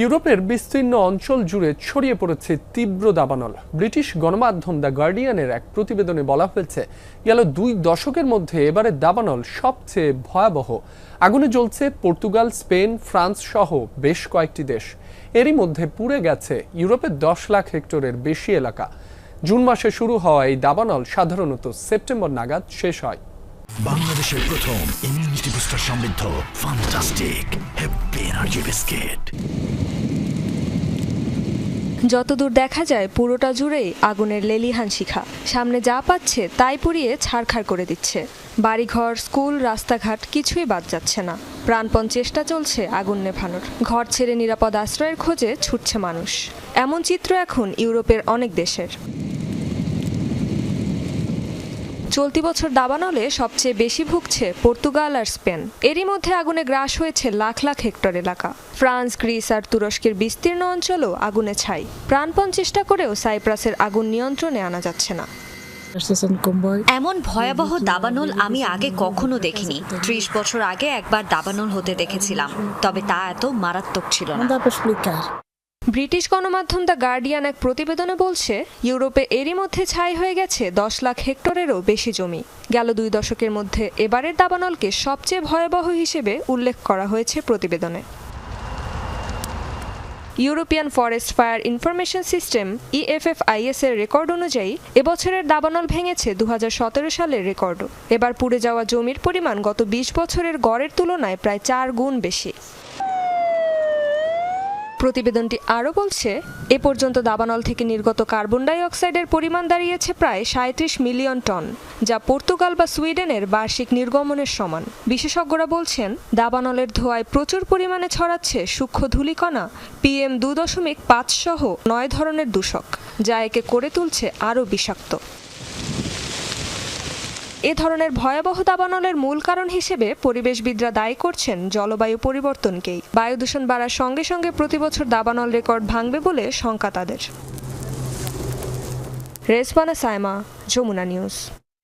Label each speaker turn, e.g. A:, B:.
A: ইউরোপের বিস্তীর্ণ অঞ্চল জুড়ে ছড়িয়ে পড়েছে তীব্র দাবানল। ব্রিটিশ গণমাধ্যম দ্য গার্ডিয়ানের এক প্রতিবেদনে বলা হয়েছে, গেল দুই দশকের মধ্যে এবারে দাবানল সবচেয়ে ভয়াবহ। আগুনে জ্বলছে পর্তুগাল, স্পেন, ফ্রান্স সহ বেশ কয়েকটি দেশ। এরই মধ্যে পুড়ে গেছে ইউরোপের দশ লাখ হেক্টরের বেশি এলাকা। জুন মাসে শুরু হওয়া এই দাবানল সাধারণত সেপ্টেম্বর নাগাদ শেষ হয়।
B: বাংলাদেশের প্রথম ইমিউনিটি বুস্টার সমৃদ্ধ ফান্টাস্টিক হ্যাপি এনার্জি বিস্কিট
C: যতদূর দেখা যায়, পুরোটা জুড়েই আগুনের লেলিহান শিখা। সামনে যা পাচ্ছে, তাই পুড়িয়ে ছাড়খাড় করে দিচ্ছে। বাড়িঘর, স্কুল, রাস্তাঘাট কিছুই বাদ যাচ্ছে না। প্রাণপণ চেষ্টা চলছে আগুন নেভানোর। ঘর ছেড়ে নিরাপদ আশ্রয়ের খোঁজে ছুটছে মানুষ। এমন চিত্র এখন ইউরোপের অনেক দেশের। চলতি বছর দাবানলে সবচেয়ে বেশি ভুগছে পর্তুগাল আর স্পেন। এরই মধ্যে আগুনে গ্রাস হয়েছে লাখ লাখ হেক্টর এলাকা। ফ্রান্স, গ্রিস আর তুরস্কের বিস্তীর্ণ অঞ্চলও আগুনে ছাই। প্রাণপণ চেষ্টা করেও সাইপ্রাসের আগুন নিয়ন্ত্রণে আনা যাচ্ছে না।
D: এমন ভয়াবহ দাবানল আমি আগে কখনো দেখিনি। ত্রিশ বছর আগে একবার দাবানল হতে দেখেছিলাম, তবে তা এত মারাত্মক ছিল না.
C: ব্রিটিশ গণমাধ্যম দ্য গার্ডিয়ান এক প্রতিবেদনে বলছে, ইউরোপে এরই মধ্যে ছাই হয়ে গেছে দশ লাখ হেক্টরেরও বেশি জমি। গেল দুই দশকের মধ্যে এবারের দাবানলকে সবচেয়ে ভয়াবহ হিসেবে উল্লেখ করা হয়েছে প্রতিবেদনে। European forest fire information system, EFFIS এর রেকর্ড অনুযায়ী, এবছরের দাবানল ভেঙেছে দু হাজার সতেরো সালের রেকর্ডও এবার পুড়ে যাওয়া জমির পরিমাণ গত বিশ বছরের গড়ের তুলনায় প্রায় চার গুণ বেশি। প্রতিবেদনটি আরও বলছে, এ পর্যন্ত দাবানল থেকে নির্গত কার্বন ডাইঅক্সাইডের পরিমাণ দাঁড়িয়েছে প্রায় সাঁত্রিশ মিলিয়ন টন, যা পর্তুগাল বা সুইডেনের বার্ষিক নির্গমনের সমান। বিশেষজ্ঞরা বলছেন, দাবানলের ধোঁয়ায় প্রচুর পরিমাণে ছড়াচ্ছে সূক্ষ্ম ধূলিকণা, পিএম দু দশমিক পাঁচ সহ নয় ধরনের দূষক, যা একে করে তুলছে আরও বিষাক্ত। এ ধরনের ভয়াবহ দাবানলের মূল কারণ হিসেবে পরিবেশবিদরা দায়ী করছেন জলবায়ু পরিবর্তনকেই। বায়ু দূষণ বাড়ার সঙ্গে সঙ্গে প্রতিবছর দাবানল রেকর্ড ভাঙবে বলে শঙ্কা তাদের। রেসবানা সায়মা, যমুনা নিউজ।